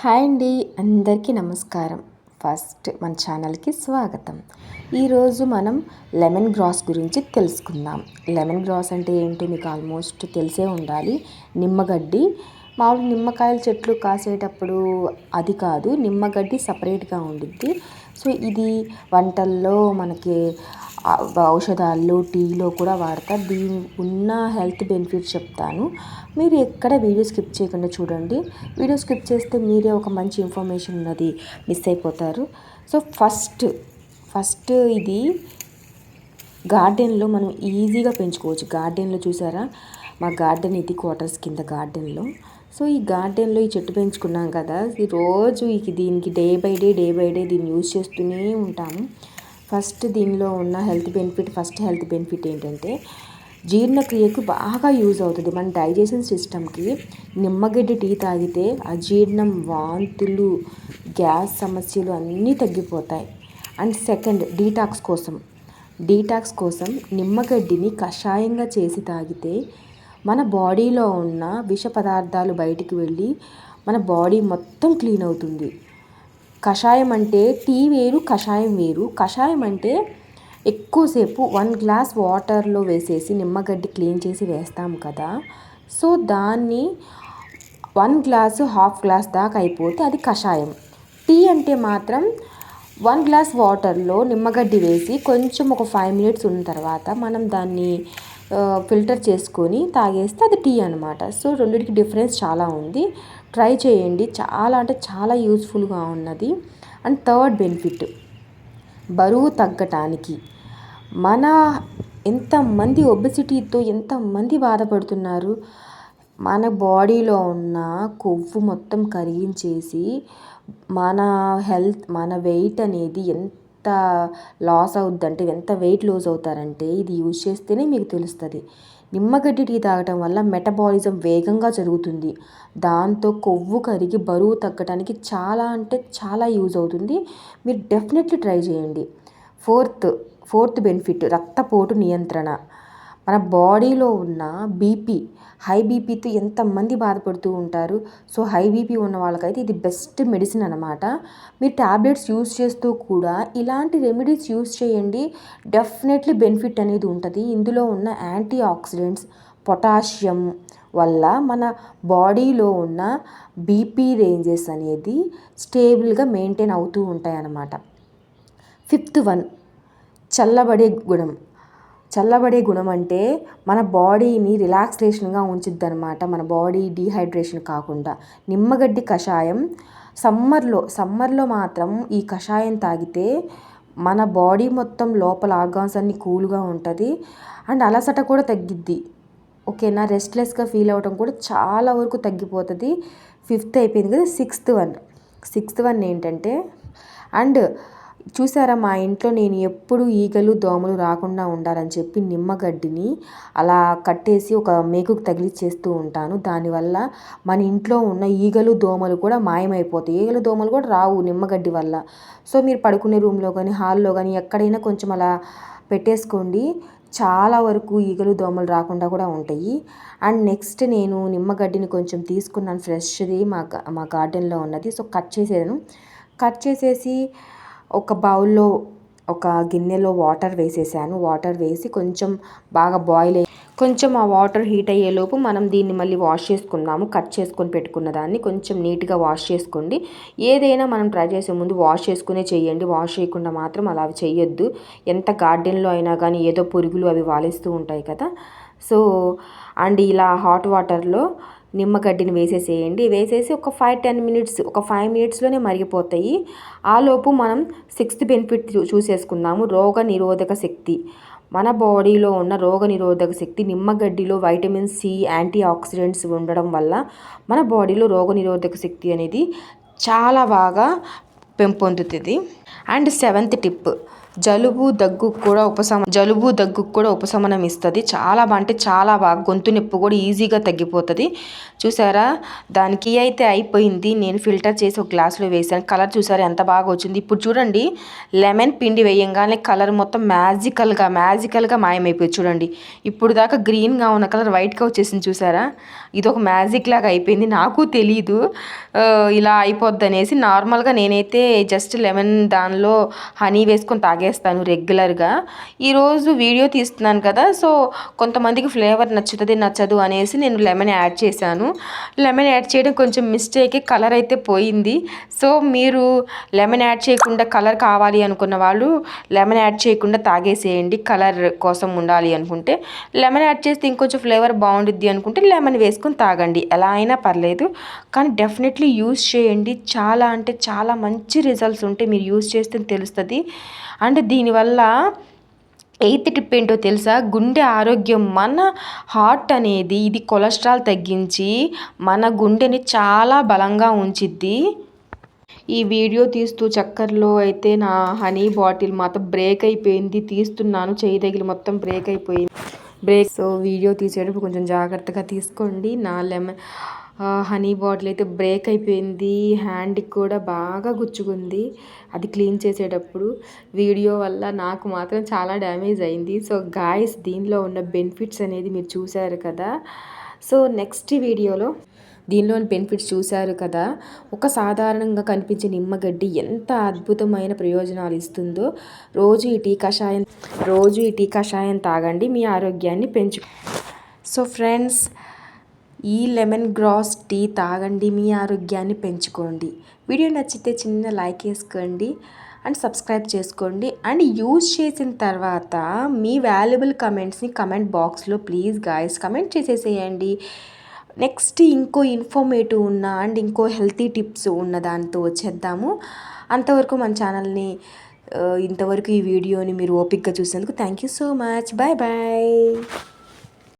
Hi అండి అందరికీ నమస్కారం. ఫస్ట్ మన ఛానల్కి స్వాగతం. ఈరోజు మనం లెమన్ గ్రాస్ గురించి తెలుసుకుందాం. లెమన్ గ్రాస్ అంటే ఏంటో మీకు ఆల్మోస్ట్ తెలిసే ఉండాలి. నిమ్మగడ్డి మామూలు నిమ్మకాయల చెట్లు కాసేటప్పుడు అది కాదు నిమ్మగడ్డి సపరేట్గా ఉండిద్ది. సో ఇది వంటల్లో మనకి ఔషధాల్లో టీలో కూడా వాడతా. దీని ఉన్న హెల్త్ బెనిఫిట్స్ చెప్తాను. మీరు ఎక్కడ వీడియో స్కిప్ చేయకుండా చూడండి. వీడియో స్కిప్ చేస్తే మీరే ఒక మంచి ఇన్ఫర్మేషన్ ఉన్నది మిస్ అయిపోతారు. సో ఫస్ట్ ఫస్ట్ ఇది గార్డెన్లో మనం ఈజీగా పెంచుకోవచ్చు. గార్డెన్లో చూసారా? మా గార్డెన్ ఇది క్వార్టర్స్ కింద గార్డెన్లో. సో ఈ గార్డెన్లో ఈ చెట్టు పెంచుకున్నాం కదా. ఈ రోజు ఇది దీనికి day by day day by day దీన్ని యూజ్ చేస్తూనే ఉంటాము. ఫస్ట్ దీనిలో ఉన్న health benefit first health benefit ఏంటంటే జీర్ణక్రియకు బాగా యూజ్ అవుతుంది. మన డైజెషన్ సిస్టమ్కి నిమ్మగడ్డి టీ తాగితే అజీర్ణం వాంతులు గ్యాస్ సమస్యలు అన్నీ తగ్గిపోతాయి. అండ్ సెకండ్ డీటాక్స్ కోసం. డీటాక్స్ కోసం నిమ్మగడ్డిని కషాయంగా చేసి తాగితే మన బాడీలో ఉన్న విష పదార్థాలు బయటికి వెళ్ళి మన బాడీ మొత్తం క్లీన్ అవుతుంది. కషాయం అంటే టీ వేరు కషాయం వేరు. కషాయం అంటే ఎక్కువసేపు వన్ గ్లాస్ వాటర్లో వేసేసి నిమ్మగడ్డి క్లీన్ చేసి వేస్తాం కదా. సో దాన్ని వన్ గ్లాసు హాఫ్ గ్లాస్ దాకా అయిపోతే అది కషాయం. టీ అంటే మాత్రం వన్ గ్లాస్ వాటర్లో నిమ్మగడ్డి వేసి కొంచెం ఒక ఫైవ్ మినిట్స్ ఉన్న తర్వాత మనం దాన్ని ఫిల్టర్ చేసుకొని తాగేస్తే అది టీ అనమాట సో రెండింటికి డిఫరెన్స్ చాలా ఉంది. ట్రై చేయండి. చాలా అంటే చాలా యూస్ఫుల్గా ఉన్నది. అండ్ థర్డ్ బెనిఫిట్ బరువు తగ్గటానికి. మన ఎంతమంది ఒబెసిటీతో ఎంతమంది బాధపడుతున్నారు? మన బాడీలో ఉన్న కొవ్వు మొత్తం కరిగించేసి మన హెల్త్ మన వెయిట్ అనేది ఎంత లాస్ అవుద్దంటే ఎంత వెయిట్ లూజ్ అవుతారంటే ఇది యూజ్ చేస్తేనే మీకు తెలుస్తుంది. నిమ్మగడ్డి టీ తాగటం వల్ల మెటబాలిజం వేగంగా జరుగుతుంది. దాంతో కొవ్వు కరిగి బరువు తగ్గడానికి చాలా అంటే చాలా యూజ్ అవుతుంది. మీరు డెఫినెట్లీ ట్రై చేయండి. ఫోర్త్ ఫోర్త్ బెనిఫిట్ రక్తపోటు నియంత్రణ. మన బాడీలో ఉన్న బీపీ హై బీపీతో ఎంతమంది బాధపడుతూ ఉంటారు? సో హై బీపీ ఉన్న వాళ్ళకైతే ఇది బెస్ట్ మెడిసిన్ అనమాట మీరు ట్యాబ్లెట్స్ యూస్ చేస్తూ కూడా ఇలాంటి రెమెడీస్ యూస్ చేయండి. డెఫినెట్లీ బెనిఫిట్ అనేది ఉంటుంది. ఇందులో ఉన్న యాంటీ ఆక్సిడెంట్స్ పొటాషియం వల్ల మన బాడీలో ఉన్న బీపీ రేంజెస్ అనేది స్టేబుల్గా మెయింటైన్ అవుతూ ఉంటాయి అన్నమాట ఫిఫ్త్ వన్ చల్లబడే గుణం. చల్లబడే గుణం అంటే మన బాడీని రిలాక్సేషన్గా ఉంచుద్ది అనమాట మన బాడీ డీహైడ్రేషన్ కాకుండా. నిమ్మగడ్డి కషాయం సమ్మర్లో సమ్మర్లో మాత్రం ఈ కషాయం తాగితే మన బాడీ మొత్తం లోపల ఆర్గాన్స్ అన్ని కూల్గా ఉంటుంది. అండ్ అలసట కూడా తగ్గిద్ది. ఓకేనా? రెస్ట్లెస్గా ఫీల్ అవ్వడం కూడా చాలా వరకు తగ్గిపోతుంది. ఫిఫ్త్ అయిపోయింది కదా సిక్స్త్ వన్. సిక్స్త్ వన్ ఏంటంటే అండ్ చూసారా మా ఇంట్లో నేను ఎప్పుడు ఈగలు దోమలు రాకుండా ఉండాలని చెప్పి నిమ్మగడ్డిని అలా కట్టేసి ఒక మేకుకు తగిలిచ్చేస్తూ ఉంటాను. దానివల్ల మన ఇంట్లో ఉన్న ఈగలు దోమలు కూడా మాయమైపోతాయి. ఈగలు దోమలు కూడా రావు నిమ్మగడ్డి వల్ల. సో మీరు పడుకునే రూమ్లో కానీ హాల్లో కానీ ఎక్కడైనా కొంచెం అలా పెట్టేసుకోండి. చాలా వరకు ఈగలు దోమలు రాకుండా కూడా ఉంటాయి. అండ్ నెక్స్ట్ నేను నిమ్మగడ్డిని కొంచెం తీసుకున్నాను ఫ్రెష్ది మా మా గార్డెన్లో ఉన్నది. సో కట్ చేసేదాను కట్ చేసేసి ఒక బౌల్లో ఒక గిన్నెలో వాటర్ వేసేసాను. వాటర్ వేసి కొంచెం బాగా బాయిల్ అయ్యి కొంచెం ఆ వాటర్ హీట్ అయ్యేలోపు మనం దీన్ని మళ్ళీ వాష్ చేసుకుందాము. కట్ చేసుకొని పెట్టుకున్న దాన్ని కొంచెం నీట్గా వాష్ చేసుకోండి. ఏదైనా మనం ట్రై చేసే ముందు వాష్ చేసుకునే చేయండి. వాష్ చేయకుండా మాత్రం అలా చేయొద్దు. ఎంత గార్డెన్లో అయినా కానీ ఏదో పురుగులు అవి వాలిస్తూ ఉంటాయి కదా. సో అండ్ ఇలా హాట్ వాటర్లో నిమ్మగడ్డిని వేసేసేయండి. వేసేసి ఒక ఫైవ్ టెన్ మినిట్స్ ఒక ఫైవ్ మినిట్స్లోనే మరిగిపోతాయి. ఆలోపు మనం సిక్స్త్ బెనిఫిట్ చూసేసుకుందాము. రోగ నిరోధక శక్తి. మన బాడీలో ఉన్న రోగ నిరోధక శక్తి నిమ్మగడ్డిలో వైటమిన్ సి యాంటీ ఆక్సిడెంట్స్ ఉండడం వల్ల మన బాడీలో రోగ నిరోధక శక్తి అనేది చాలా బాగా పెంపొందుతుంది. అండ్ సెవెంత్ టిప్ జలుబు దగ్గు కూడా ఉపశమ జలుబు దగ్గు కూడా ఉపశమనం ఇస్తుంది. చాలా బాగా అంటే చాలా బాగా గొంతు నొప్పి కూడా ఈజీగా తగ్గిపోతుంది. చూసారా? దానికి అయితే అయిపోయింది. నేను ఫిల్టర్ చేసి ఒక గ్లాస్లో వేసాను కలర్ చూసారా? ఎంత బాగా వచ్చింది. ఇప్పుడు చూడండి. లెమన్ పిండి వేయంగానే కలర్ మొత్తం మ్యాజికల్గా మ్యాజికల్గా మాయమైపోయింది. చూడండి. ఇప్పుడు దాకా గ్రీన్గా ఉన్న కలర్ వైట్గా వచ్చేసింది. చూసారా? ఇది ఒక మ్యాజిక్ లాగా అయిపోయింది. నాకు తెలీదు. ఇలా అయిపోద్ది అనేసి నార్మల్గా నేనైతే జస్ట్ లెమన్ దానిలో హనీ వేసుకొని తాగేస్తాను రెగ్యులర్గా. ఈరోజు వీడియో తీస్తున్నాను కదా సో కొంతమందికి ఫ్లేవర్ నచ్చుతుంది నచ్చదు అనేసి నేను లెమన్ యాడ్ చేశాను. లెమన్ యాడ్ చేయడం కొంచెం మిస్టేక్ కలర్ అయితే పోయింది. సో మీరు లెమన్ యాడ్ చేయకుండా కలర్ కావాలి అనుకున్న వాళ్ళు లెమన్ యాడ్ చేయకుండా తాగేసేయండి కలర్ కోసం ఉండాలి అనుకుంటే. లెమన్ యాడ్ చేస్తే ఇంకొంచెం ఫ్లేవర్ బాగుంటుంది అనుకుంటే లెమన్ వేసుకొని తాగండి. ఎలా అయినా పర్లేదు కానీ డెఫినెట్లీ యూస్ చేయండి. చాలా అంటే చాలా మంచి రిజల్ట్స్ ఉంటాయి మీరు యూస్ చేస్తే తెలుస్తుంది. అండ్ అంటే దీనివల్ల ఎయిత్ టిప్ ఏంటో తెలుసా? గుండె ఆరోగ్యం మన హార్ట్ అనేది ఇది కొలెస్ట్రాల్ తగ్గించి మన గుండెని చాలా బలంగా ఉంచిద్ది. ఈ వీడియో తీస్తూ చక్కర్లో అయితే నా హనీ బాటిల్ మాత్రం బ్రేక్ అయిపోయింది. తీస్తున్నాను చేయి తగిలి మొత్తం బ్రేక్ అయిపోయింది. బ్రేక్ సో వీడియో తీసేటప్పుడు కొంచెం జాగ్రత్తగా తీసుకోండి. నా లెమన్ హనీ బాటిల్ అయితే బ్రేక్ అయిపోయింది. హ్యాండ్కి కూడా బాగా గుచ్చుకుంది. అది క్లీన్ చేసేటప్పుడు వీడియో వల్ల నాకు మాత్రం చాలా డ్యామేజ్ అయింది. సో గాయస్ దీనిలో ఉన్న బెనిఫిట్స్ అనేది మీరు చూశారు కదా? సో నెక్స్ట్ వీడియోలో దీనిలోని బెనిఫిట్స్ చూశారు కదా? ఒక సాధారణంగా కనిపించే నిమ్మగడ్డి ఎంత అద్భుతమైన ప్రయోజనాలు ఇస్తుందో రోజు ఈ టీ కషాయం రోజు ఈ టీ కషాయం తాగండి. మీ ఆరోగ్యాన్ని పెంచు. సో ఫ్రెండ్స్ ఈ లెమన్ గ్రాస్ టీ తాగండి మీ ఆరోగ్యాన్ని పెంచుకోండి. వీడియో నచ్చితే చిన్న లైక్ వేసుకోండి అండ్ సబ్స్క్రైబ్ చేసుకోండి. అండ్ యూజ్ చేసిన తర్వాత మీ వాల్యుబుల్ కమెంట్స్ని కమెంట్ బాక్స్లో ప్లీజ్ గాయస్ కమెంట్ చేసేసేయండి. నెక్స్ట్ ఇంకో ఇన్ఫర్మేటివ్ ఉన్న అండ్ ఇంకో హెల్తీ టిప్స్ ఉన్న దాంతో వచ్చేద్దాము. అంతవరకు మన ఛానల్ని ఇంతవరకు ఈ వీడియోని మీరు ఓపిక్గా చూసేందుకు thank you so much. Bye bye